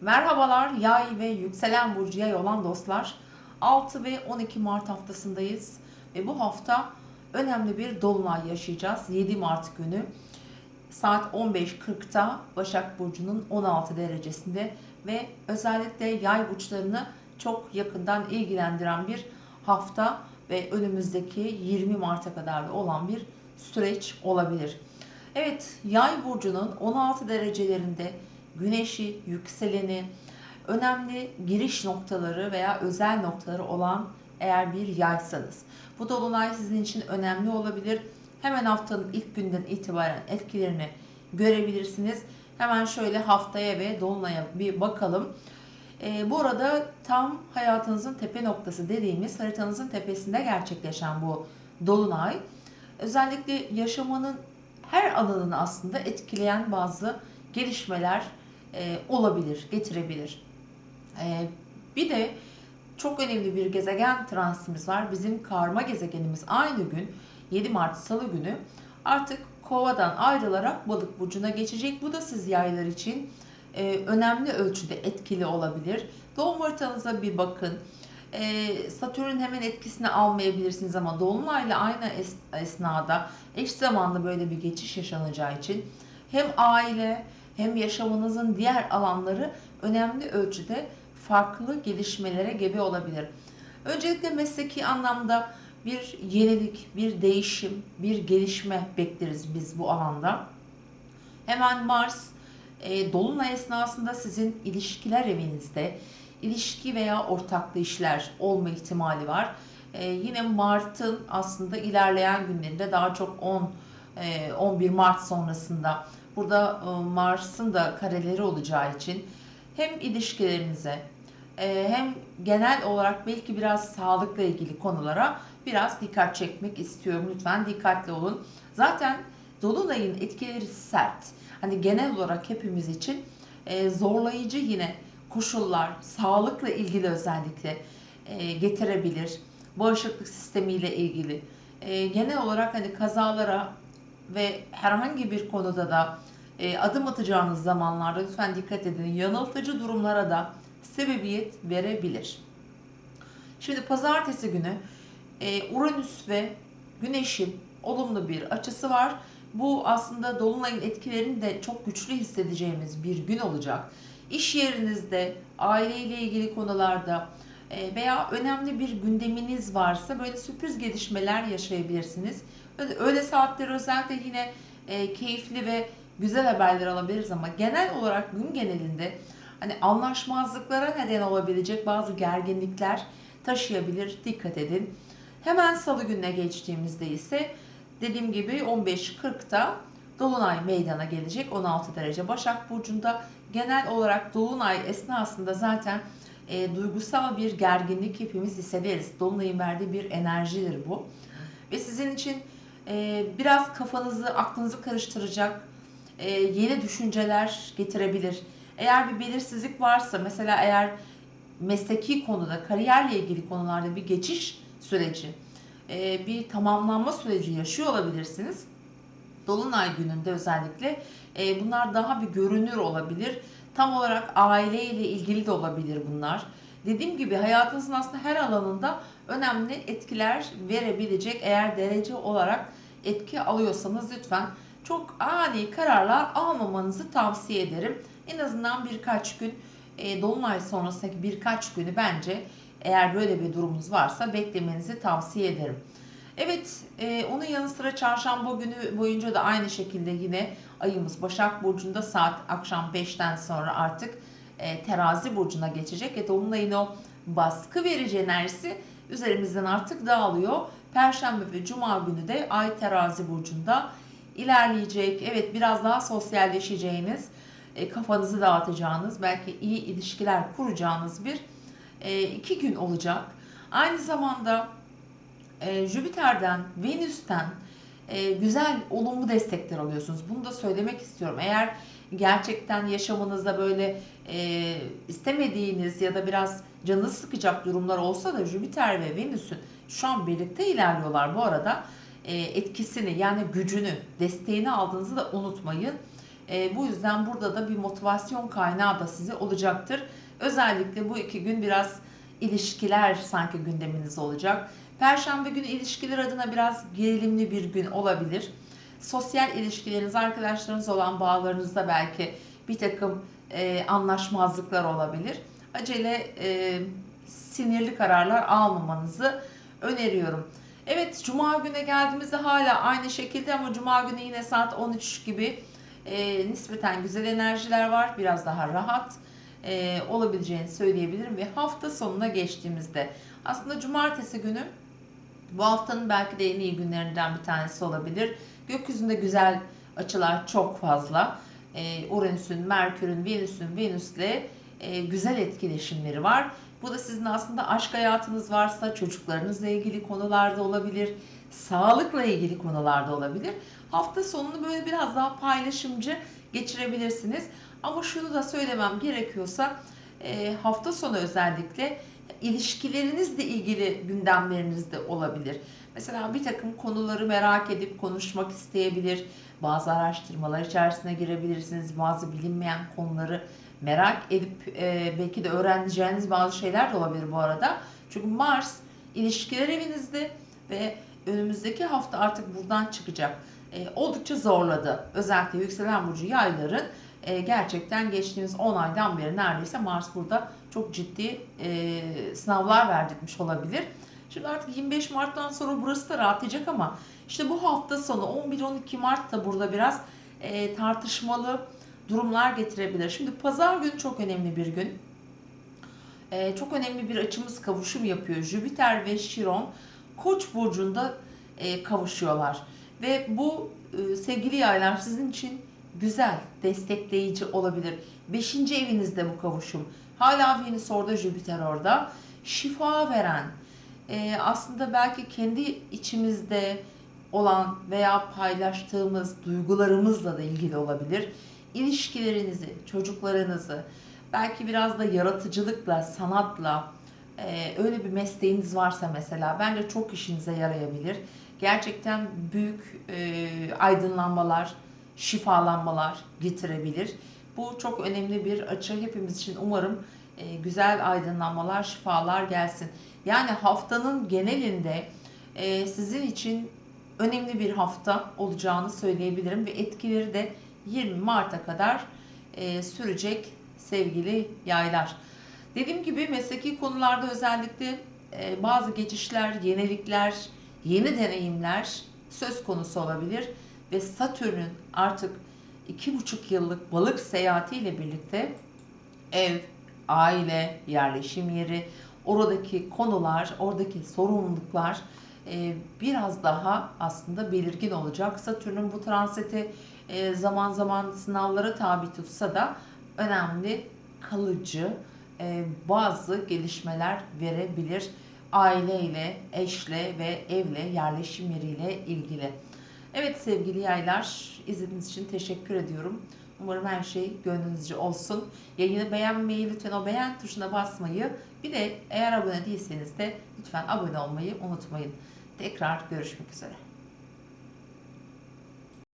Merhabalar yay ve yükselen burcu yay olan dostlar. 6 ve 12 Mart haftasındayız ve bu hafta önemli bir dolunay yaşayacağız. 7 Mart günü saat 15.40'da Başak Burcu'nun 16 derecesinde ve özellikle yay burçlarını çok yakından ilgilendiren bir hafta ve önümüzdeki 20 Mart'a kadar da olan bir süreç olabilir. Evet, Yay burcunun 16 derecelerinde güneşi, yükseleni, önemli giriş noktaları veya özel noktaları olan eğer bir yaysanız. Bu dolunay sizin için önemli olabilir. Hemen haftanın ilk günden itibaren etkilerini görebilirsiniz. Hemen şöyle haftaya ve dolunaya bir bakalım. Ee, bu arada tam hayatınızın tepe noktası dediğimiz haritanızın tepesinde gerçekleşen bu dolunay. Özellikle yaşamanın her alanını aslında etkileyen bazı gelişmeler e, olabilir, getirebilir. E, bir de çok önemli bir gezegen transitimiz var. Bizim karma gezegenimiz aynı gün 7 Mart Salı günü artık kovadan ayrılarak balık burcuna geçecek. Bu da siz yaylar için e, önemli ölçüde etkili olabilir. Doğum haritanıza bir bakın. E, Satürn hemen etkisini almayabilirsiniz ama Dolunay'la aynı es- esnada eş zamanlı böyle bir geçiş yaşanacağı için hem aile hem yaşamınızın diğer alanları önemli ölçüde farklı gelişmelere gebe olabilir. Öncelikle mesleki anlamda bir yenilik, bir değişim, bir gelişme bekleriz biz bu alanda. Hemen Mars e, Dolunay esnasında sizin ilişkiler evinizde ilişki veya ortaklı işler olma ihtimali var. E, yine Mart'ın aslında ilerleyen günlerinde daha çok 10 e, 11 Mart sonrasında burada e, Mars'ın da kareleri olacağı için hem ilişkilerinize e, hem genel olarak belki biraz sağlıkla ilgili konulara biraz dikkat çekmek istiyorum. Lütfen dikkatli olun. Zaten Dolunay'ın etkileri sert. Hani genel olarak hepimiz için e, zorlayıcı yine koşullar, sağlıkla ilgili özellikle getirebilir. Bağışıklık sistemiyle ilgili. Genel olarak hani kazalara ve herhangi bir konuda da e, adım atacağınız zamanlarda lütfen dikkat edin. Yanıltıcı durumlara da sebebiyet verebilir. Şimdi pazartesi günü e, Uranüs ve Güneş'in olumlu bir açısı var. Bu aslında Dolunay'ın etkilerini de çok güçlü hissedeceğimiz bir gün olacak. İş yerinizde, aileyle ilgili konularda e, veya önemli bir gündeminiz varsa böyle sürpriz gelişmeler yaşayabilirsiniz. Öyle, öyle saatler özellikle yine e, keyifli ve güzel haberler alabiliriz ama genel olarak gün genelinde hani anlaşmazlıklara neden olabilecek bazı gerginlikler taşıyabilir. Dikkat edin. Hemen salı gününe geçtiğimizde ise dediğim gibi 15.40'da Dolunay meydana gelecek 16 derece Başak Burcu'nda. Genel olarak Dolunay esnasında zaten e, duygusal bir gerginlik hepimiz hissederiz. Dolunay'ın verdiği bir enerjidir bu. Ve sizin için e, biraz kafanızı, aklınızı karıştıracak e, yeni düşünceler getirebilir. Eğer bir belirsizlik varsa, mesela eğer mesleki konuda, kariyerle ilgili konularda bir geçiş süreci, e, bir tamamlanma süreci yaşıyor olabilirsiniz. Dolunay gününde özellikle e, bunlar daha bir görünür olabilir. Tam olarak aileyle ilgili de olabilir bunlar. Dediğim gibi hayatınızın aslında her alanında önemli etkiler verebilecek eğer derece olarak etki alıyorsanız lütfen çok ani kararlar almamanızı tavsiye ederim. En azından birkaç gün e, dolunay sonrasındaki birkaç günü bence eğer böyle bir durumunuz varsa beklemenizi tavsiye ederim. Evet, e, onun yanı sıra çarşamba günü boyunca da aynı şekilde yine ayımız Başak Burcu'nda saat akşam 5'ten sonra artık e, terazi burcuna geçecek. ve dolunayın o baskı verici enerjisi üzerimizden artık dağılıyor. Perşembe ve Cuma günü de Ay terazi burcunda ilerleyecek. Evet biraz daha sosyalleşeceğiniz, e, kafanızı dağıtacağınız, belki iyi ilişkiler kuracağınız bir e, iki gün olacak. Aynı zamanda e, Jüpiter'den, Venüs'ten e, güzel, olumlu destekler alıyorsunuz. Bunu da söylemek istiyorum. Eğer gerçekten yaşamınızda böyle e, istemediğiniz ya da biraz canınız sıkacak durumlar olsa da Jüpiter ve Venüs'ün şu an birlikte ilerliyorlar bu arada. E, etkisini yani gücünü, desteğini aldığınızı da unutmayın. E, bu yüzden burada da bir motivasyon kaynağı da size olacaktır. Özellikle bu iki gün biraz ilişkiler sanki gündeminizde olacak. Perşembe günü ilişkiler adına biraz gerilimli bir gün olabilir. Sosyal ilişkileriniz, arkadaşlarınız olan bağlarınızda belki bir takım e, anlaşmazlıklar olabilir. Acele e, sinirli kararlar almamanızı öneriyorum. Evet, Cuma güne geldiğimizde hala aynı şekilde ama Cuma günü yine saat 13 gibi e, nispeten güzel enerjiler var. Biraz daha rahat e, olabileceğini söyleyebilirim ve hafta sonuna geçtiğimizde aslında Cumartesi günü bu haftanın belki de en iyi günlerinden bir tanesi olabilir. Gökyüzünde güzel açılar çok fazla. E, Uranüs'ün, Merkür'ün, Venüs'ün, Venüs'le e, güzel etkileşimleri var. Bu da sizin aslında aşk hayatınız varsa çocuklarınızla ilgili konularda olabilir, sağlıkla ilgili konularda olabilir. Hafta sonunu böyle biraz daha paylaşımcı geçirebilirsiniz. Ama şunu da söylemem gerekiyorsa e, hafta sonu özellikle ilişkilerinizle ilgili gündemleriniz de olabilir. Mesela bir takım konuları merak edip konuşmak isteyebilir. Bazı araştırmalar içerisine girebilirsiniz. Bazı bilinmeyen konuları merak edip e, belki de öğreneceğiniz bazı şeyler de olabilir bu arada. Çünkü Mars ilişkiler evinizde ve önümüzdeki hafta artık buradan çıkacak. E, oldukça zorladı. Özellikle yükselen burcu yayların e, gerçekten geçtiğimiz 10 aydan beri neredeyse Mars burada çok ciddi e, sınavlar verdirtmiş olabilir. Şimdi artık 25 Mart'tan sonra burası da rahatlayacak ama işte bu hafta sonu 11-12 Mart da burada biraz e, tartışmalı durumlar getirebilir. Şimdi pazar günü çok önemli bir gün. E, çok önemli bir açımız kavuşum yapıyor. Jüpiter ve Şiron Koç burcunda e, kavuşuyorlar. Ve bu e, sevgili yaylar sizin için güzel, destekleyici olabilir. Beşinci evinizde bu kavuşum. Hala Venüs orada, Jüpiter orada. Şifa veren, e, aslında belki kendi içimizde olan veya paylaştığımız duygularımızla da ilgili olabilir. İlişkilerinizi, çocuklarınızı, belki biraz da yaratıcılıkla, sanatla, e, öyle bir mesleğiniz varsa mesela bence çok işinize yarayabilir. Gerçekten büyük e, aydınlanmalar, şifalanmalar getirebilir. Bu çok önemli bir açı. Hepimiz için umarım e, güzel aydınlanmalar, şifalar gelsin. Yani haftanın genelinde e, sizin için önemli bir hafta olacağını söyleyebilirim ve etkileri de 20 Mart'a kadar e, sürecek sevgili yaylar. Dediğim gibi mesleki konularda özellikle bazı geçişler, yenilikler, yeni deneyimler söz konusu olabilir ve Satürn'ün artık iki buçuk yıllık balık seyahatiyle birlikte ev, aile, yerleşim yeri, oradaki konular, oradaki sorumluluklar e, biraz daha aslında belirgin olacak. Satürn'ün bu transiti e, zaman zaman sınavlara tabi tutsa da önemli, kalıcı e, bazı gelişmeler verebilir. Aileyle, eşle ve evle, yerleşim yeriyle ilgili. Evet sevgili yaylar, izlediğiniz için teşekkür ediyorum. Umarım her şey gönlünüzce olsun. Yayını beğenmeyi, lütfen o beğen tuşuna basmayı, bir de eğer abone değilseniz de lütfen abone olmayı unutmayın. Tekrar görüşmek üzere.